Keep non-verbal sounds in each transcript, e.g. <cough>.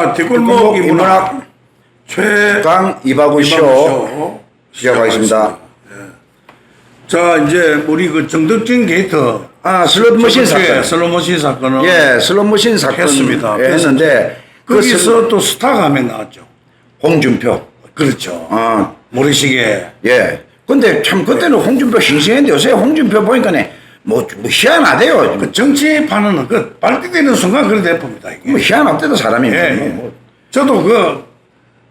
아, 뒷골목 뒷골목 인문학 최강 이바구 쇼쇼 시작하겠습니다. 자 이제 우리 그 정덕진 게이트 아 슬롯머신 사건. 슬롯머신 사건은 예, 슬롯머신 사건 했습니다. 예, 했는데 그 거기서 슬- 또 스타 가면 나왔죠. 홍준표. 그렇죠. 아 모래시계 예. 근데 참 그때는 홍준표 싱싱했는데 요새 홍준표 보니까네 뭐, 뭐 희한하대요. 그 정치판은 그 발디디는 순간 그래 돼봅니다 이게. 뭐 희한하대도 사람이. 예, 뭐, 예. 뭐. 저도 그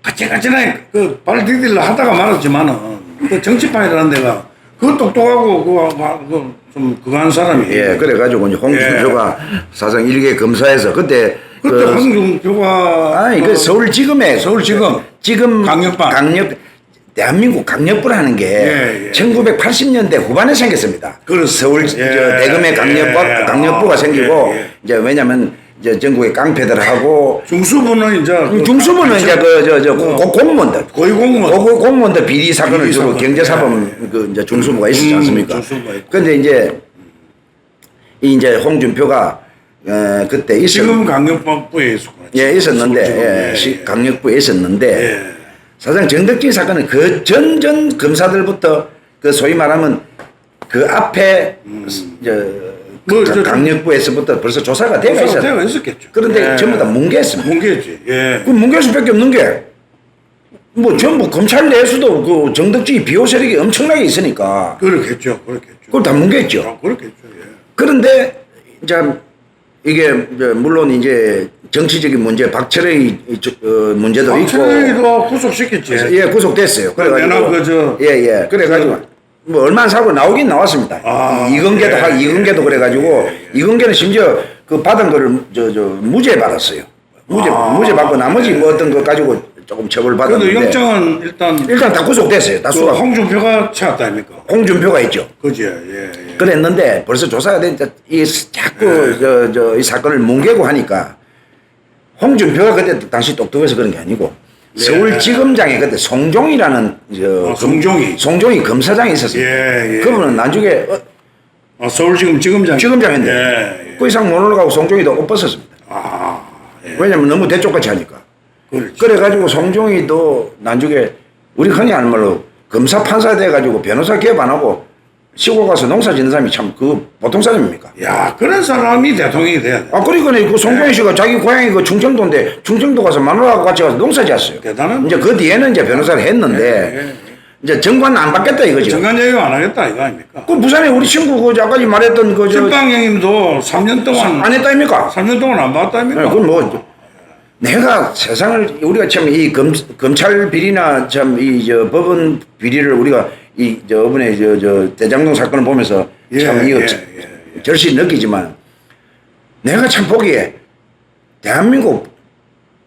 까칠까칠하게 그 발디디를 하다가 말았지만은 그 정치판이라는 데가 그 똑똑하고 그, 그좀 그거 한 사람이 예, 그래 가지고 이제 홍준표가 사상 일개 검사에서 그때 그때 그 홍준표가 아니 그 서울지검에 서울지검 지금 강력반. 강력 대한민국 강력부라는 게 예, 예. 1980년대 후반에 생겼습니다. 그렇습니다. 서울 예, 저 대검의 강력부 예, 강력부가 아, 생기고 예, 예. 이제 왜냐면 이제 전국의 깡패들 하고 중수부는 이제 그 중수부는 이제 그저저 어, 공무원들 고위 공무원 고- 공무원들 비리 사건을 주로 사건. 경제 사범 그 이제 중수부가 있었지 음, 않습니까? 근데 이제 이 이제 홍준표가 어, 그때 있었 지금 강력반부에 있었구나. 예 있었는데 서울지검. 예, 시- 강력부에 있었는데 예. 사실상 정덕진 사건은 그 전전 검사들부터 그 소위 말하면 그 앞에 저, 뭐, 그 저- 강력부에서부터 벌써 조사가 되어. 되어 있었겠죠. 그런데 예. 전부 다 뭉개했습니다. 뭉개지. 예. 그 뭉갤 수밖에 없는 게뭐 전부 검찰 내에서도 그 정덕진이 비호 세력이 엄청나게 있으니까 그렇겠죠. 그렇겠죠. 그걸 다 뭉개했죠. 아, 그렇겠죠. 예. 그런데 이제 이게 물론 이제 정치적인 문제, 박철의 어, 문제도 있고 박철희도 구속시켰지. 예, 구속됐어요. 그래가지고 내나 그저- 예, 예. 그래가지고 뭐 얼마 안 사고 나오긴 나왔습니다. 아, 이근계도 예, 하 이근계도 그래가지고 이근계는 심지어 그 받은 거를 저 저 무죄 받았어요. 무죄 아, 무죄 받고 나머지 뭐 어떤 거 가지고 조금 처벌 그래도 받았는데 영장은 일단 일단 다 구속됐어요. 다 그 수가 홍준표가 채웠다 아닙니까? 홍준표가 있죠. 그지. 예. 예. 그랬는데 벌써 조사가 되니까 이 자꾸 저 저 이 사건을 뭉개고 하니까 홍준표가 그때 당시 똑똑해서 그런 게 아니고 서울지검장에 그때 송종이라는 저 아, 송종이. 송종이 검사장이 있었어요. 예, 예. 그분은 나중에 어, 아, 서울지검 지검장. 지검장인데 예. 예. 그 이상 못 올라가고 송종이도 옷 벗었습니다. 아. 예. 왜냐면 너무 대쪽같이 하니까. 그렇지. 그래가지고 송종이도 나중에 우리 흔히 하는 말로 검사 판사 돼가지고 변호사 개업 안 하고 시골 가서 농사 짓는 사람이 참 그 보통 사람입니까? 야, 그런 사람이 대통령이 돼야 돼. 아, 그러니까 그 송병희 씨가 자기 고향이 그 충청도인데 충청도 가서 마누라하고 같이 가서 농사 지었어요. 대단한 이제 그 뒤에는 이제 변호사를 했는데 예, 예. 이제 정관 안 받겠다 이거죠. 정관 얘기 안 하겠다 이거 아닙니까? 그 부산에 우리 친구 그 아까 말했던 그저 전방 형님도 3년 동안 안 했다 아닙니까? 3년 동안 안 아닙니까? 네, 그건 뭐 내가 세상을 우리가 참 이 검찰 비리나 참 이 저 법원 비리를 우리가 이저 이번에 저 저 대장동 사건을 보면서 예, 참 이거 예, 저- 예, 절실히 느끼지만 내가 참 보기에 대한민국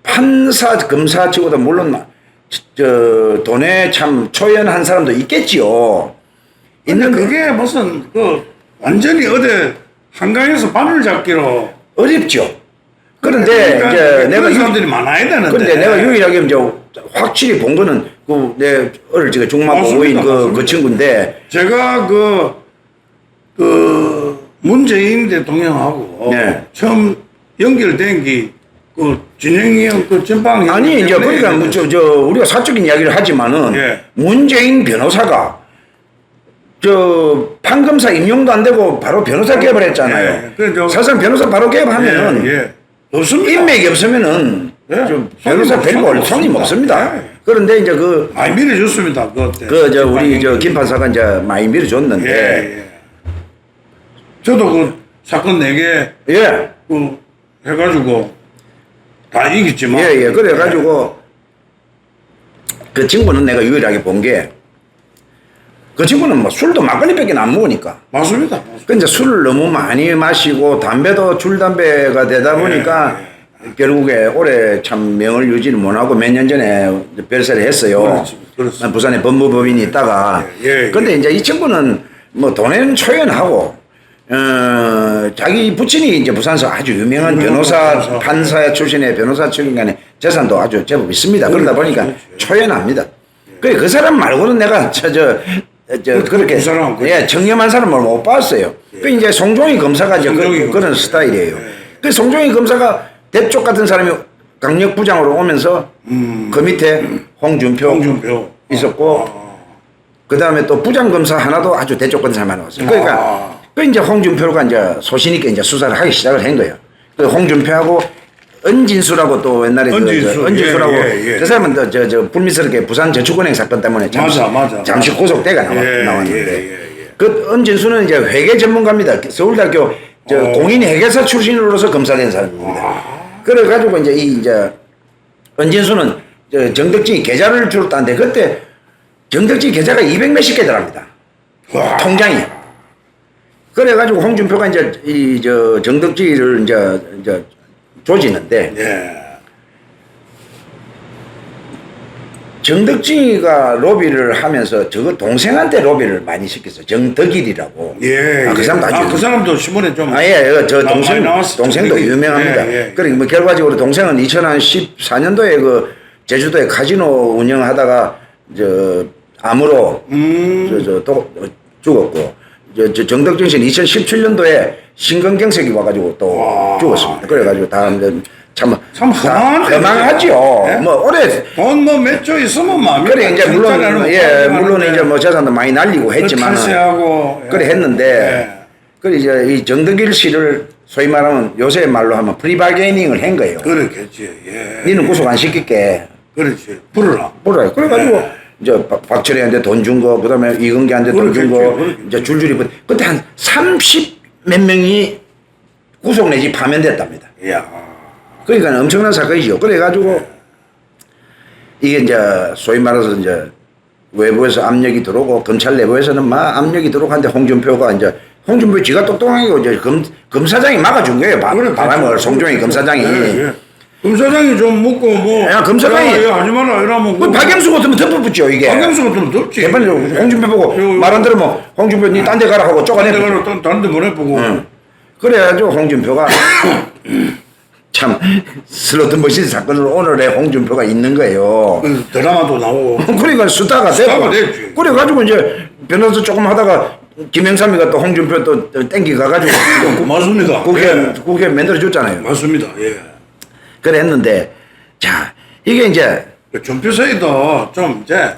판사 검사 치고도 물론 저- 저 돈에 참 초연한 사람도 있겠지요. 있는 그게 무슨 그 완전히 어디 한강에서 바늘 잡기로 어렵죠. 그런데 그러니까 이제 그런 내가 유- 사람들이 많아야 되는데. 근데 내가 유일하게 이제 확실히 본 거는 그내 어릴 적에 중학교 맞습니다, 5인 그, 그 맞습니다. 친구인데 제가 그, 그, 문재인 대통령하고 네. 처음 연결된 게, 그, 진행이 형, 그 전방 형. 아니 이제 그러니까 뭐 저, 저 우리가 사적인 이야기를 하지만은 예. 문재인 변호사가 저 판검사 임용도 안 되고 바로 변호사 개업을 했잖아요. 예, 그래, 저- 사실상 변호사 바로 개업하면은 예, 예. 없습니다. 인맥이 없으면은 예. 좀 변호사 별거 올 없- 손님 없습니다. 예. 그런데 이제 그 많이 밀어줬습니다, 그때. 그저 우리 저 전방 김 판사가 이제 많이 밀어줬는데 예, 예. 저도 그 사건 네개 예. 그 해가지고 다 이겼지만. 예, 예. 그래가지고 그 친구는 내가 유일하게 본 게 그 친구는 뭐 술도 막걸리밖에 안 먹으니까. 맞습니다. 맞습니다. 그 이제 술을 너무 많이 마시고 담배도 줄 담배가 되다 보니까 결국에 올해 참 명을 유지를 못하고 몇 년 전에 별세를 했어요. 그렇지. 부산에 법무법인이 있다가. 예, 예. 근데 이제 이 친구는 뭐 돈에는 초연하고 어, 자기 부친이 이제 부산에서 아주 유명한 변호사, 변호사. 판사 출신의 변호사 출신간에 재산도 아주 제법 있습니다. 그러다 보니까 그렇죠. 초연합니다. 그래, 그 사람 말고는 내가 저, 저, 저, 그- 그렇게, 그 그렇죠. 예, 청렴한 사람을 못 봤어요. 그 이제 송종희 검사가 이제 그, 그런. 스타일이에요. 예. 그 송종희 검사가 대쪽 같은 사람이 강력부장으로 오면서 그 밑에 홍준표, 음. 홍준표 있었고 그 다음에 또 부장검사 하나도 아주 대조건사만 나왔어요. 그러니까 아. 그 이제 홍준표가 이제 소신 있게 이제 수사를 하기 시작을 한 거예요. 그 홍준표하고 은진수라고 또 옛날에 그 은진수, 저 은진수라고 예, 예, 예. 그 사람은 또 저 저 불미스럽게 부산 저축은행 사건 때문에 잠시 맞아, 맞아, 잠시 맞아. 구속돼가 나왔, 예, 나왔는데 예, 예, 예. 그 은진수는 이제 회계 전문가입니다. 서울대학교 저 어. 공인 회계사 출신으로서 검사된 사람입니다. 그래 가지고 이제 이 이제 은진수는 저 정덕진이 계좌를 주로 땄는데 그때 정덕진 계좌가 200 몇십 개더랍니다. 와. 통장이. 그래가지고 홍준표가 이제 이 저 정덕진을 이제 이제 조지는데 예. 정덕진이가 로비를 하면서 저거 동생한테 로비를 많이 시켰어. 정덕일이라고. 예. 아, 그 예. 사람도 아주 아, 그 사람도 신문에 좀 아 예 저 나- 동생 많이 나왔어. 동생도 정덕이. 유명합니다. 예, 예. 그리고 뭐 결과적으로 동생은 2014년도에 그 제주도에 카지노 운영하다가 저 암으로 음. 저저또 죽었고 저, 저 정덕진 씨는 2017년도에 심근경색이 와가지고 또 와. 죽었습니다. 그래가지고 다음 참, 참 험한데, 험하죠. 예? 뭐 올해 돈뭐 몇 조 있으면 마음이 그래 이제 물론 예 물론 이제 뭐 재산도 많이 날리고 했지만 탈세하고 그래 했는데 그래 이제 이 정덕일 씨를 소위 말하면 요새 말로 하면 프리바게닝을 한 거예요. 예. 그렇겠지 예 니는 구속 안 시킬게. 그렇지 부르라 뭐라 그래가지고 예. 이제 박- 박철희한테 돈 준 거, 그다음에 이근기한테 돈 준 거, 그렇겠지. 이제 줄줄이 뭐- 그때 한 30 몇 명이 구속 내지 파면됐답니다. 이야 그러니까 엄청난 사건이죠. 그래가지고 이게 이제 소위 말해서 이제 외부에서 압력이 들어오고 검찰 내부에서는 막 압력이 들어오고 한데 홍준표가 이제 홍준표 지가 똑똑하게 이제 검, 검사장이 막아준 거예요. 바, 그래, 바람을. 송종희 검사장이. 예, 예. 검사장이 좀 묻고 뭐 야, 검사장이- 야, 야, 하지 마라 이러면 그 박영수 같으면 덮어붙죠 이게. 박영수 같으면 덥지 대판이 홍준표 보고 말안 들으면 홍준표 니 딴 데 가라 하고 쪼가내. 내가 또 다른 데 보내보고 응. 그래가지고 홍준표가 <coughs> 참 슬로트 머신 사건으로 오늘의 홍준표가 있는 거예요. 그 드라마도 나오고 <laughs> 그러니까 수다가 수다가 되고 됐지. 그래가지고 이제 변호사 조금 하다가 김영삼이가 또 홍준표 또 땡기 가가지고 또 <laughs> 맞습니다 국회 예. 국회 만들어 줬잖아요. 맞습니다 예 그래 했는데 자 이게 이제 그 전표서에도 좀 이제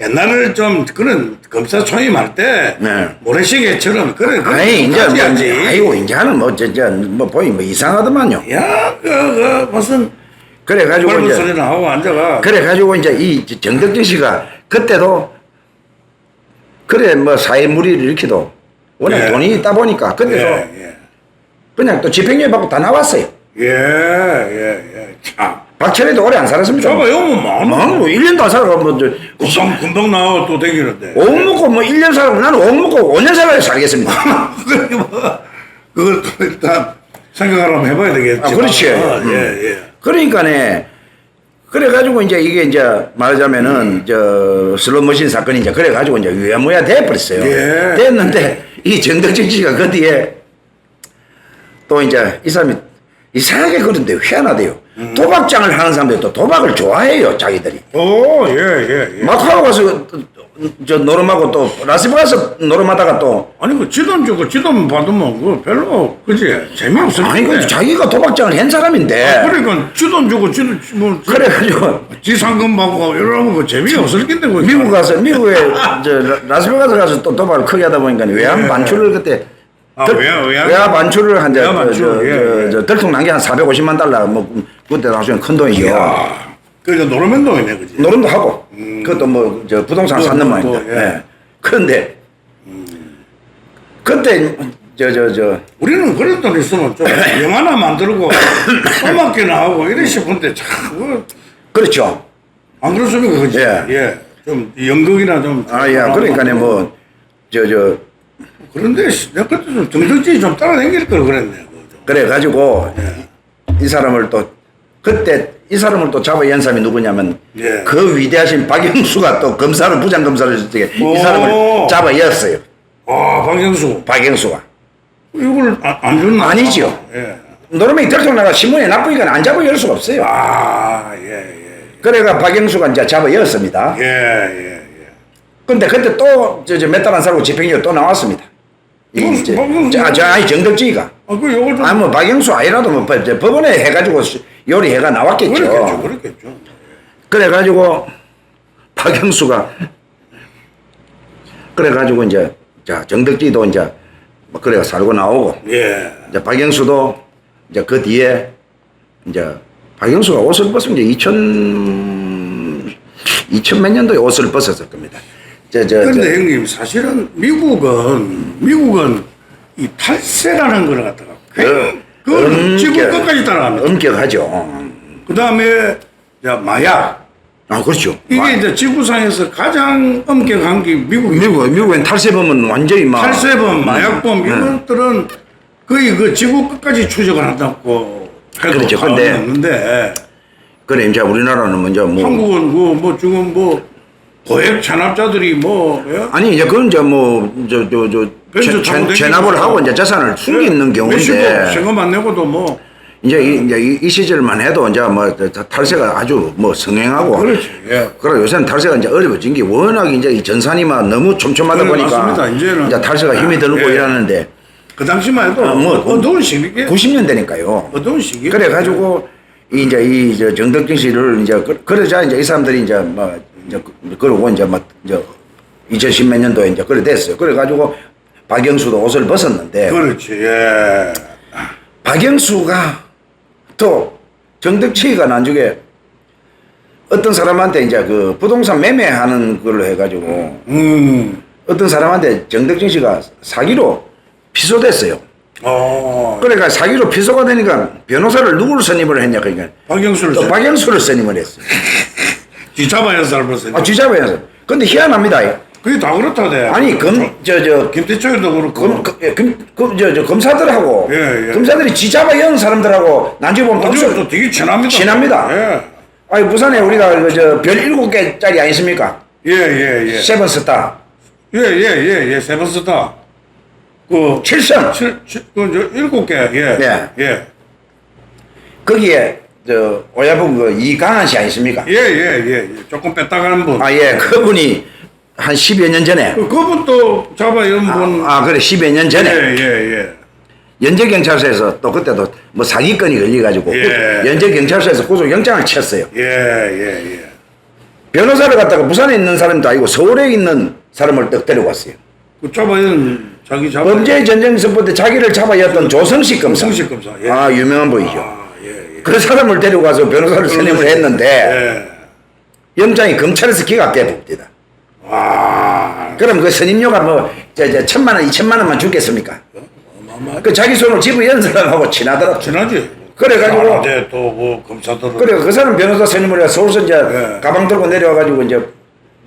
옛날을 좀 그런 검사 초임할 때 네. 모래시계처럼 그래 그래 아니 이제 뭐 아이고 이제는 뭐저뭐 보이 뭐 이상하더만요. 야, 그, 그, 무슨, 그래 가지고 뻘뻘 이제 소리나 하고 앉아가. 그래 가지고 이제 이 정덕진 씨가 그때도 그래 뭐 사회 무리를 일으키도 워낙 예. 돈이 있다 보니까 그때도 예, 그냥 또 집행유예 받고 다 나왔어요. 예, 예, 예, 참. 박철희도 오래 안 살았습니다. 저거 많아. 뭐 1년도 안 살아가 뭐 저, 금방, 금방 나와 또 댕기는데. 옥 먹고 뭐 1년 살고 나는 옥 먹고 5년 살아야 살겠습니다. <laughs> 뭐, 그걸 또 일단 생각하려면 해봐야 되겠지. 아, 그렇지. 예, 예. 그러니까네 그래가지고 이제 이게 이제 말하자면은 저 슬롯머신 사건이 이제 그래가지고 이제 유야무야 돼버렸어요. 예. 됐는데 이 정덕진 씨가 그 뒤에 또 이제 이 사람이 이상하게 그런데 희한하대요. 음. 도박장을 하는 사람들이 또 도박을 좋아해요, 자기들이. 오, 예, 예, 예. 마카오 가서 저 노름하고 또 라스베가스 노름하다가 또 아니, 그 지돈 주고 지돈 받으면 그 별로, 그지? 재미없을 아니 그 텐데. 자기가 도박장을 한 사람인데 그러니까 지돈 주고 지돈, 뭐, 그래가지고 지 상금 받고 이러면 그 재미없을 텐데. 그 미국 가서 미국에 저 라- 라스베가스 가서 또 도박을 크게 하다 보니까 외환 예. 반출을 그때 아, 들- 외환 반출을 반출, 저, 예, 저, 예. 저 들통 난 게 한 450만 달러 뭐 그때 당시에 큰 돈이죠. 이야. 그러니까 노르맨동이네, 그지? 노름도 하고 그것도 뭐 저 부동산 모양이다. 또, 예. 예. 그런데 그때 저 저 저 우리는 그런 돈 있으면 좀 <coughs> 영화나 만들고 음악기나 하고 이래 싶은데 참, 그렇죠. 안 그렇습니까? 그지? 예. 예. 좀 연극이나 좀. 아야 그러니까네 뭐저 저 그런데 씨, 내가 그때 좀 정덕진이 좀 따라다닐 걸 그랬네. 그거 좀. 그래 가지고 이 사람을 또 그때 이 사람을 또 잡아 연 사람이 누구냐면 예. 그 위대하신 박영수가 또 검사를 부장 검사를 했을 때이 오. 사람을 잡아 였어요. 아, 박영수. 박영수가 이걸 안, 안 줬나? 아니죠. 예. 노름이 들통 나가 신문에 나쁘니까 안 잡아 열 수가 없어요. 아, 예, 예. 그래가 박영수가 이제 잡아 였습니다. 예, 예, 예. 근데 그때 또 저 몇 달안 살고 집행유예 또 나왔습니다. 이 무슨 이제 박영수? 자, 저 아니 정덕지가 아, 그 요걸 좀. 아뭐 박영수 아니라도 뭐 법- 저 법원에 해가지고 수- 요리해가 나왔겠죠. 그렇겠죠, 그렇겠죠. 그래가지고 박영수가 그래가지고 이제 자 정덕지도 이제 뭐 그래가 살고 나오고 예. 이제 박영수도 이제 그 뒤에 이제 박영수가 옷을 벗은 게 2000, 2000 몇 년도에 옷을 벗었을 겁니다. 저, 저, 저, 그런데 형님 사실은 미국은 미국은 이 탈세라는 걸 갖다가 그, 그 지구 끝까지 따라갑니다. 엄격하죠. 그 다음에 마약 아, 그렇죠. 이게 와, 이제 지구상에서 가장 엄격한 게 미국 미국, 미국엔 탈세범은 완전히 막. 탈세범, 마약범 네. 이런 것들은 거의 그 지구 끝까지 추적을 한다고 해도 그렇죠. 근데 없는데 그래, 이제 우리나라는 먼저 뭐. 한국은 그뭐 지금 뭐 고액 잔압자들이 뭐 예? 아니, 이제 그건 이제 뭐, 저, 저, 저, 벤츠 채- 타고 채- 다니고 체납을 하고 이제 재산을 숨기는 몇십억 경우인데. 세금 안 내고도 뭐 이제 이, 이제 이, 이 시절만 해도 이제 뭐 탈세가 아주 뭐 성행하고 그렇지, 예. 그래 요새는 탈세가 이제 어려워진 게 워낙 이제 이 전산이만 너무 촘촘하다 그래, 보니까 맞습니다. 이제는. 이제 탈세가 힘이 들고 예. 이러는데 그 당시만 해도 아, 뭐, 어두운 시기에 90년대니까요. 어두운 시기 그래 가지고 이제 이 저 정덕진 씨를 이제 그- 그러자 이제 이 사람들이 이제 뭐 이제 그- 그러고 이제 막 이제 2010몇 년도에 이제 그래 됐어요. 그래 가지고 박영수도 옷을 벗었는데 그렇지 예 박영수가 또 정덕치가 나중에 어떤 사람한테 이제 그 부동산 매매하는 걸로 해가지고 음. 어떤 사람한테 정덕진 씨가 사기로 피소됐어요. 어. 그러니까 사기로 피소가 되니까 변호사를 누구를 선임을 했냐 그러니까 박영수를 또 박영수를 선임을 했어요. <laughs> 지자바에 살았어요. 아 주자부에서. 근데 희한합니다. 그게 다 그렇다대. 아니 검 저 저 김태초에도 그렇고. 검, 검, 예, 검, 검, 저, 저, 검사들하고 예, 예. 검사들이 지자바 연 사람들하고 나중에 보면 동서- 또 되게 친합니다. 친합니다. 예. 아니 부산에 우리가 그 저 별 일곱 개짜리 아니십니까? 예, 예, 예. 세븐 스타, 예, 예, 예, 예. 세번 스타. 그, 칠성 칠, 칠, 그, 저, 일곱 개. 예. 예. 예. 거기에 저 오야분 그 이강한 씨 아니십니까? 예, 예, 예. 예. 조금 뺐다 가는 분. 아 예, 그분이 한 10여 년 전에 그, 그분도 잡아 연분. 아 그래 10여 년 전에 예, 예, 예. 연제 경찰서에서 또 그때도 뭐 사기건이 걸려가지고 예. 연제 경찰서에서 구속 영장을 쳤어요. 예, 예, 예. 변호사를 갖다가 부산에 있는 사람도 아니고 서울에 있는 사람을 딱 데려왔어요. 그 잡아연 자기 잡아. 범죄 전쟁선부 때 자기를 잡아였던 조성식 검사. 조성식 검사, 예. 아 유명한 분이죠. 아. 그 사람을 데려가서 변호사를 선임을 했는데 예. 영장이 검찰에서 기각돼 봅니다. 와. 그럼 그 선임료가 뭐, 저, 저, 천만 원, 이천만 원만 주겠습니까? 어마어마. 그 자기 손으로 집을 연 사람하고 친하더라. 지나지. 그래가지고- 이제 또뭐 검사들은. 그래, 그 사람 변호사 선임을 해서 서울서 이제 예. 가방 들고 내려와가지고 이제,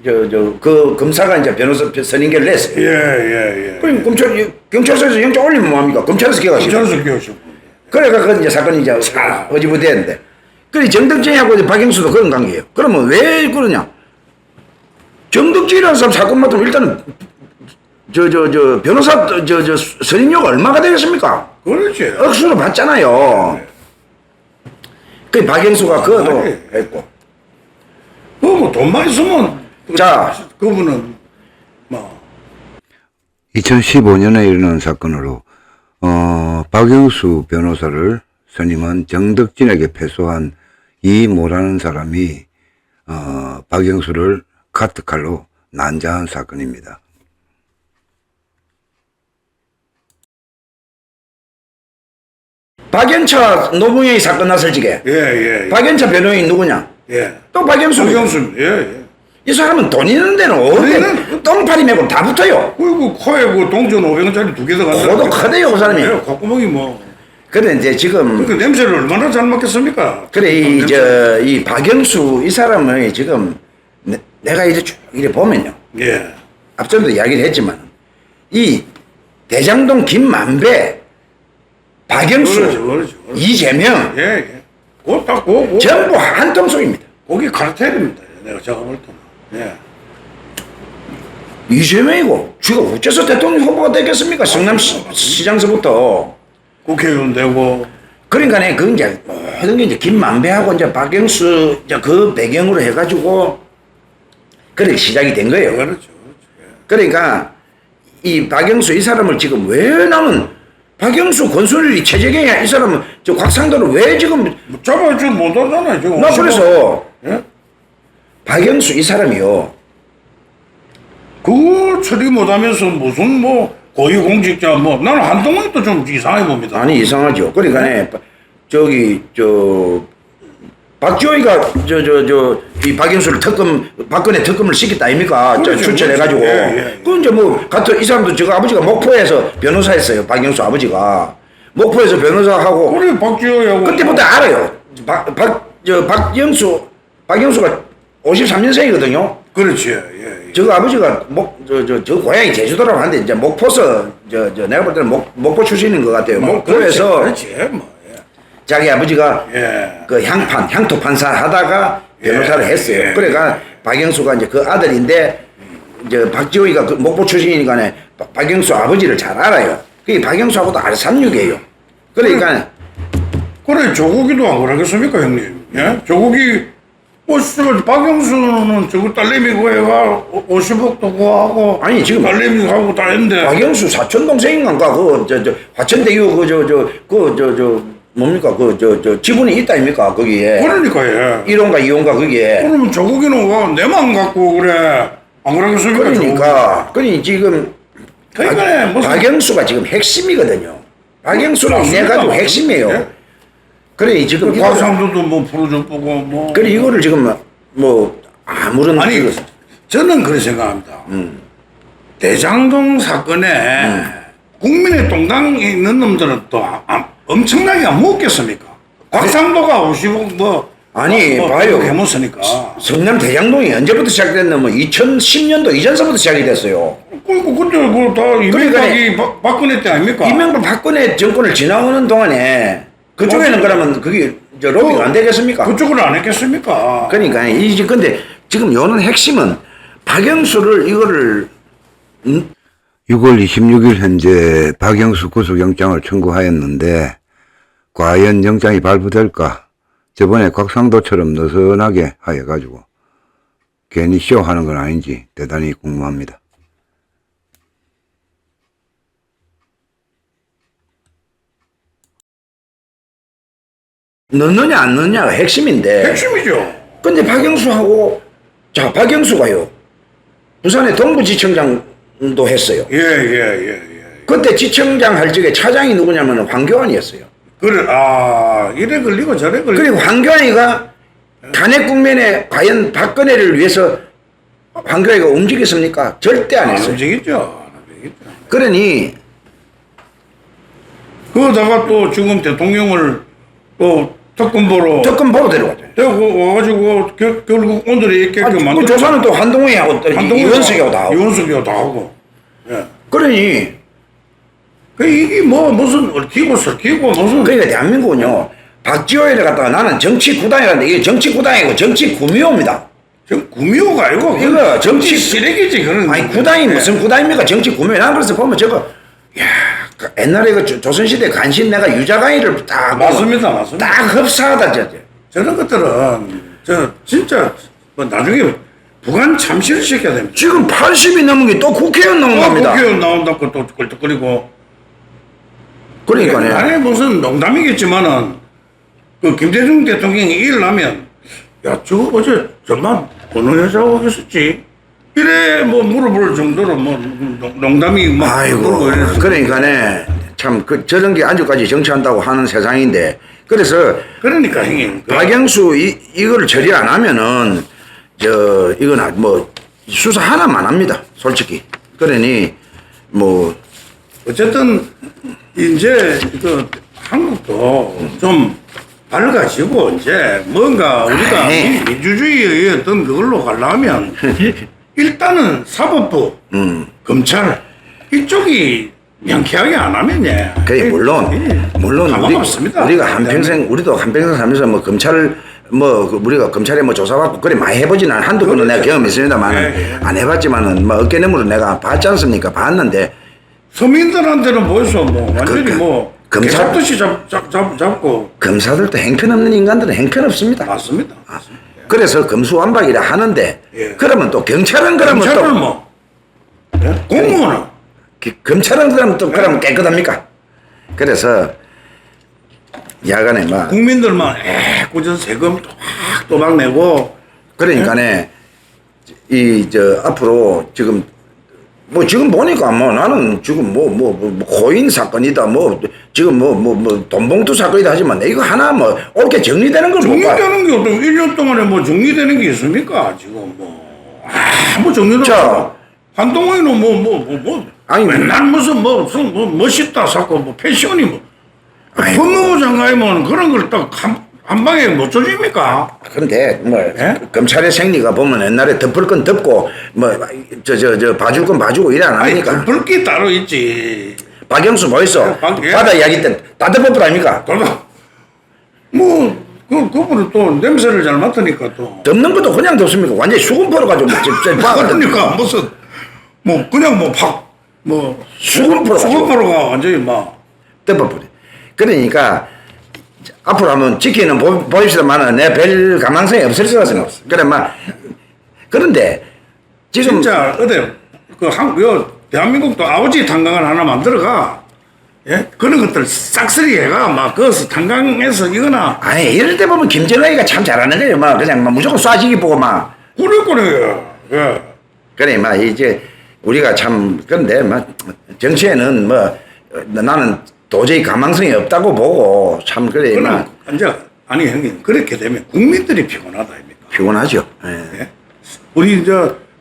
저, 저, 그 검사가 이제 변호사 선임계를 냈어요. 예, 예, 예. 그럼 검찰, 경찰서에서 영장 올리면 뭐합니까? 검찰에서 기각하시고. 검찰에서 기억시고. 그래가 그 이제 사건이 이제 싹 어지부대는데. 그래, 정덕진하고 이제 박영수도 그런 관계예요. 그러면 왜 그러냐? 정덕진이라는 사람 사건 맡으면 일단은 저, 저, 저, 변호사, 저, 저, 선임료가 얼마가 되겠습니까? 그렇지. 억수로 받잖아요. 그 박영수가 아니. 했고. 그뭐돈 많이 쓰면. 자. 그분은 뭐. 2015년에 일어난 사건으로 어, 박영수 변호사를 선임한 정덕진에게 패소한 이 모라는 사람이 어, 박영수를 카트칼로 난자한 사건입니다. 박연차 노무현이 사건 났을 적에 예, 예. 예. 박연차 변호인이 누구냐? 예. 또 박영수. 박영수. 예, 예. 이 사람은 돈 있는 데는 어디 우리는- 똥파리 메고 다 붙어요. 그리고 코에 그 동전 500원짜리 두개더 간다. 코도 크대요, 그 사람이. 예, 콧구멍이 뭐. 그래 이제 지금 그 냄새를 얼마나 잘 맡겠습니까? 그래 냄새. 이저 이 박영수 이 사람을 지금 내, 내가 이래 쭉 이래 보면요. 예. 앞전도 이야기를 했지만 이 대장동 김만배 박영수 그렇죠, 그렇죠. 그렇죠. 이재명 예, 예. 그딱 고, 고. 전부 한 통속입니다. 거기 카르텔입니다. 내가 제가 볼 때는. 예. 이재명이고 쥐가 어째서 대통령 후보가 되겠습니까? 성남시장서부터 국회의원 되고. 그러니까 그 이제 모든 게 이제 김만배하고 이제 박영수 이제 그 배경으로 해가지고 그렇게 시작이 된 거예요. 그렇죠. 그렇죠. 그러니까 이 박영수 이 사람을 지금 왜 나는 박영수, 권순일이 최재경이야 이 사람은 저 곽상도를 왜 지금 잡아주지 못하잖아요 지금 나 그래서 예? 박영수 이 사람이요 그거 처리 못하면서 무슨 뭐 고위공직자 뭐 나는 한동훈도 좀 이상해 봅니다 아니 이상하죠. 그러니까 네. 저기 저 박지호이가 저 저 저 이 박영수를 특검 박근혜 특검을 시켰다 아닙니까? 저 그렇죠, 추천해 가지고 그렇죠. 예, 예. 그 이제 뭐 같은 이 사람도 저 아버지가 목포에서 변호사였어요. 박영수 아버지가 목포에서 변호사하고 그래 박지호하고 그때부터 알아요. 박 박저 박영수 박영수가 53년생이거든요. 그렇지 예, 예. 저 아버지가 목 저 저 저 고향이 제주도라고 하는데 이제 목포서 저 저 내가 볼 때는 목 목포 출신인 것 같아요. 뭐, 목포에서 그렇지, 그렇지 뭐 예. 자기 아버지가 예. 그 향판 향토 판사 하다가 변호사를 예, 했어요. 예. 그러니까 박영수가 이제 그 아들인데 이제 박지호이가 그 목포 출신이니까 박영수 아버지를 잘 알아요. 그게 박영수하고도 알삼육이에요. 그러니까 그래 조국이도 안 그러겠습니까 형님? 예? 조국이 뭐 씨발 박영수는 저거 딸내미고 애가 50억 도 구하고 아니, 지금 딸내미하고 다 했는데 박영수 사촌 동생인가 그저저 화천대유 그저저그저저 뭡니까 그 저 저 지분이 있다 아닙니까 거기에 그러니까 예. 1호인가 2호인가 거기에 그러면 조국이는 와 내만 갖고 그래 안 그러겠습니까? 그러니까 그러니 지금 그러니까 무슨 박영수가 지금 핵심이거든요. 박영수는 맞습니다. 내 가지고 핵심이에요. 예? 그래 지금 과상도도 뭐 풀어줘 보고 뭐 그래 이거를 지금 뭐 아무런 아니 그- 저는 그렇게 생각합니다. 음. 대장동 사건에 국민의 동당에 있는 놈들은 또 아- 아- 엄청나게 안 먹겠습니까? 곽상도가 50억 뭐 아니, 뭐, 봐요. 해먹으니까 성남 대장동이 언제부터 시작됐냐면 2010년도 이전서부터 시작이 됐어요. 그리고 그때 그다 이명박이 박- 박근혜 때 아닙니까? 이명박 박근혜 정권을 지나오는 동안에 그쪽에는. 그러면 그게 저 로비가 안 되겠습니까? 그쪽을 안 했겠습니까? 그러니까 이 지- 근데 지금 요는 핵심은 박영수를 이거를 6월 26일 현재 박영수 구속영장을 청구하였는데 과연 영장이 발부될까? 저번에 곽상도처럼 느슨하게 하여가지고 괜히 쇼하는 건 아닌지 대단히 궁금합니다. 넣느냐 안 넣느냐가 핵심인데 핵심이죠. 근데 박영수하고 자 박영수가요 부산의 동부지청장도 했어요. 예, 예, 예, 예. 그때 지청장 할 적에 차장이 누구냐면 황교안이었어요. 그래, 아, 이래 걸리고 저래 걸리고. 그리고 황교안이가 탄핵 국면에 과연 박근혜를 위해서 황교안이가 움직였습니까? 절대 안 안 했어요. 움직이죠. 안 움직이죠. 그러니 그러다가 또 지금 대통령을 또 특검보로 특검 보고 데려가죠. 되고 와가지고 겨, 결국 오늘의 아, 입격을 그 만들어. 조사는 또 한동훈이하고 또 이원석이하고 다 하고. 이원석이하고 다 하고. 예. 그러니 그 이게 뭐 무슨 얽히고 설키고 무슨 그러니까 대한민국은요 박지호를 갖다가 나는 정치 구단이라는데 이게 정치 구단이고 정치 구미호입니다. 저 구미호가 아니고 이거 정치- 쓰레기지 그런. 아니 구단이 무슨 구단입니까? 정치 구미호. 난 그래서 보면 저거 야그 옛날에 그 조- 조선시대 간신 내가 유자강이를 딱 보면 맞습니다, 맞습니다. 딱 흡사하다 저. 저. 저런 것들은 저 진짜 뭐 나중에 부관 참시를 시켜야 됩니다. 지금 80이 넘은 게 또 국회의원 나온 또 겁니다. 국회의원 나온다고 또 껄떡거리고. 그러니까요. 아니 무슨 농담이겠지만은 그 김대중 대통령이 일나면 야 저거 어제 정말 어느 여자하고 했었지? 이래 뭐 물어볼 정도로 뭐 농- 농담이 막 아이고 그러고. 그러니까네 참 그 저런 게 아직까지 정치한다고 하는 세상인데 그래서 그러니까 형님 그 박영수 이 이거를 처리 안 하면은 저 이건 아- 뭐 수사 하나만 합니다 솔직히 그러니 뭐 어쨌든 이제 그 한국도 좀 밝아지고 이제 뭔가 우리가 아이. 민- 민주주의의 어떤 그걸로 가려면 <laughs> 일단은 사법부, 음. 검찰 이쪽이 명쾌하게 안 하면 예. 그래 물론 물론 가망 우리, 없습니다. 우리가 한평생 우리도 한평생 살면서 뭐 검찰을 뭐그 우리가 검찰에 뭐 조사받고 그래 많이 해보지는 않- 한두 번은 내가 경험 있습니다만 예, 예. 안 해봤지만은 뭐 어깨너머로 내가 봤지 않습니까 봤는데 서민들한테는 벌써 뭐 완전히 그- 그- 뭐 검찰- 개잡듯이 잡, 잡, 잡, 잡고 검사들도 행편없는 인간들은 행편없습니다. 맞습니다. 맞습니다. 그래서 검수완박이라 하는데 예. 그러면 또 경찰은 그러면 검찰은 또 뭐 예? 공무원은 기- 검찰은 그러면 또 그러면 깨끗합니까? 그래서 야간에 막 국민들만 애꿎은 세금 또막 또박 내고 그러니까네 이 저 앞으로 지금 뭐 지금 보니까 뭐 나는 지금 뭐 뭐뭐 코인 사건이다 뭐 지금 뭐 뭐 뭐 돈봉투 사건이다 하지만 이거 하나 뭐 옳게 정리되는 걸 못 봐. 정리되는 게 어떤 1년 동안에 뭐 정리되는 게 있습니까? 지금 뭐 아무 정리도 자. 없고 한동훈이는 뭐뭐 뭐 뭐 아니, 맨날 무슨 뭐 무슨 뭐 멋있다 사고 뭐 패션이 뭐 아이, 법무부 장관이면 그런 걸딱 한한 방에 못 조집니까? 근데 뭐 예? 검찰의 생리가 보면 옛날에 덮을 건 덮고 뭐 저 저 저 봐줄 건 봐주고 이래 안 아니 하니까 덮을 따로 있지. 박영수 뭐 있어 박- 예. 바다 이야기 때다 덮어볼 아닙니까 또뭐그 그분은 또 냄새를 잘 맡으니까 또 덮는 것도 그냥 덮습니까 완전히 수건 뭐 저- 저 박아 그러니까 무슨 뭐 그냥 뭐 팍 뭐 수건 풀어가지고 수건포로가 완전히 막 덮어버려. 그러니까 앞으로 한번 지키는 보, 보입시다만은 내 별 가망성이 없을 수가 없어. 그래 막 그런데 지금 진짜 어디 그한 요 대한민국도 아버지 탄광을 하나 만들어가. 예? 그런 것들 싹쓸이 해가 막 그것을 탄광해서 이거나. 아니 이럴 때 보면 김정은이가 참 잘하는 거예요. 막 그냥 막 무조건 쏴지기 보고 막. 그래 예. 그래 막 이제 우리가 참 그런데 막 정치에는 뭐 어, 나는 도저히 가망성이 없다고 보고 참 그래 그러나 이제 아니 형님 그렇게 되면 국민들이 피곤하다 아닙니까 피곤하죠. 예. 예? 우리 이제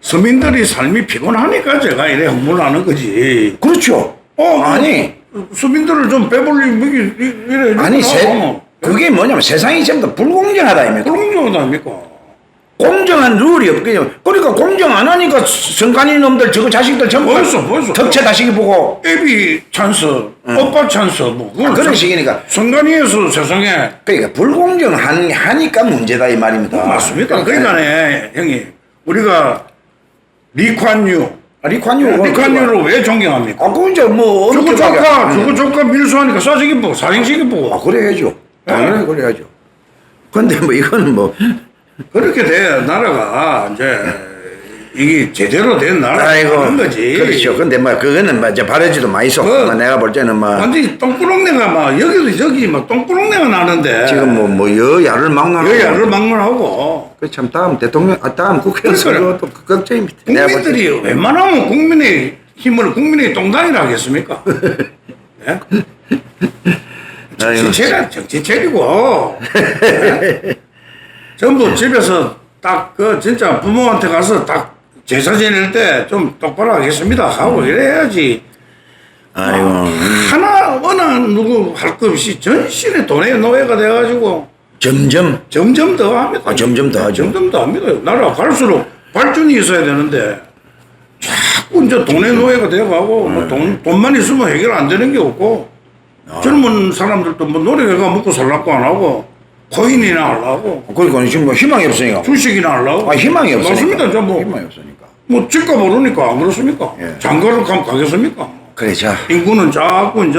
서민들이 삶이 피곤하니까 제가 이래 흥분하는 거지 그렇죠. 어 아니 서민들을 좀 배불리 이- 이래 아니 세, 그게 뭐냐면 세상이 전부 다 불공정하다 아닙니까? 그런 거 아닙니까 공정한 룰이 없거든요. 그러니까 공정 안 하니까 선관위 놈들 저거 자식들 전부 벌써, 벌써. 덕체 다시기 보고 애비 찬스, 오빠 찬스, 뭐 그걸 아, 그런 선- 식이니까. 선관위에서 세상에 그러니까 불공정한 하니까 문제다 이 말입니다. 맞습니다. 그러니까네 형님 우리가 리콴유, 아, 리콴유 리콴유를 왜 존경합니까? 아 그건 이제 뭐 저거 조카, 음. 저거 조카 밀수하니까 싸지기 보고 사행시기 보고 아 그래야죠. 당연히 그래야죠. 근데 뭐 이거는 뭐 그렇게 돼 나라가 이제 이게 제대로 된 나라가 아이고 는 거지. 그렇죠. 근데 뭐 그거는 뭐 이제 바르지도 많이 써. 뭐, 뭐 내가 볼 때는 뭐 완전히 똥구렁내가 막 여기도 저기 막 똥구렁내가 나는데 지금 뭐 뭐 여야를 막나 여야를 막론하고 그 참 다음 대통령 아 다음 국회의원 그래. 선거 또 걱정입니다. 내가 볼 국민들이. 웬만하면 국민의 힘을 국민의 똥당이라 하겠습니까? <laughs> 예? 아이고. 정치체가 정치체리고 예? 전부 집에서 딱 그 진짜 부모한테 가서 딱 제사 지낼 때 좀 똑바로 하겠습니다 하고 이래야지 아이고. 하나 어나 누구 할 것 없이 전신에 돈의 노예가 돼가지고 점점 점점 더 합니다. 아, 점점 더 하죠. 점점 더 합니다. 나라 갈수록 발전이 있어야 되는데 자꾸 이제 돈의 노예가 돼가고 네. 뭐 돈, 돈만 있으면 해결 안 되는 게 없고 아. 젊은 사람들도 뭐 노력해가 먹고 살라고 안 하고 코인이나 하려고 그러니까 지금 뭐 희망이 없으니까. 주식이나 하려고 아 희망이 없으니까. 맞습니다. 저뭐 희망이 없으니까. 뭐 집값 오르니까 안 그렇습니까? 예. 장가를 가면 가겠습니까? 그래 자. 인구는 자꾸 이제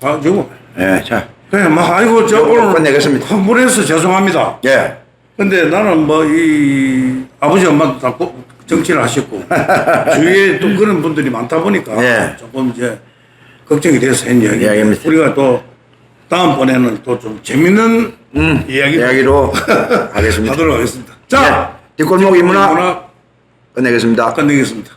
가지고 예 자. 그래 뭐 아이고 저 요- 오늘 끝내겠습니다. 흥분해서 죄송합니다. 예. 근데 나는 뭐 이 아버지 엄마도 다꼭 정치를 하셨고 <laughs> 주위에 또 그런 분들이 많다 보니까 예. 조금 이제 걱정이 돼서 했 이야기. 예. 우리가 또 다음번에는 또 좀 재밌는 음. 이야기 이야기로 하겠습니다. <laughs> 하도록 하겠습니다. 자, 예. 뒷골목 인문화 끝내겠습니다. 끝내겠습니다.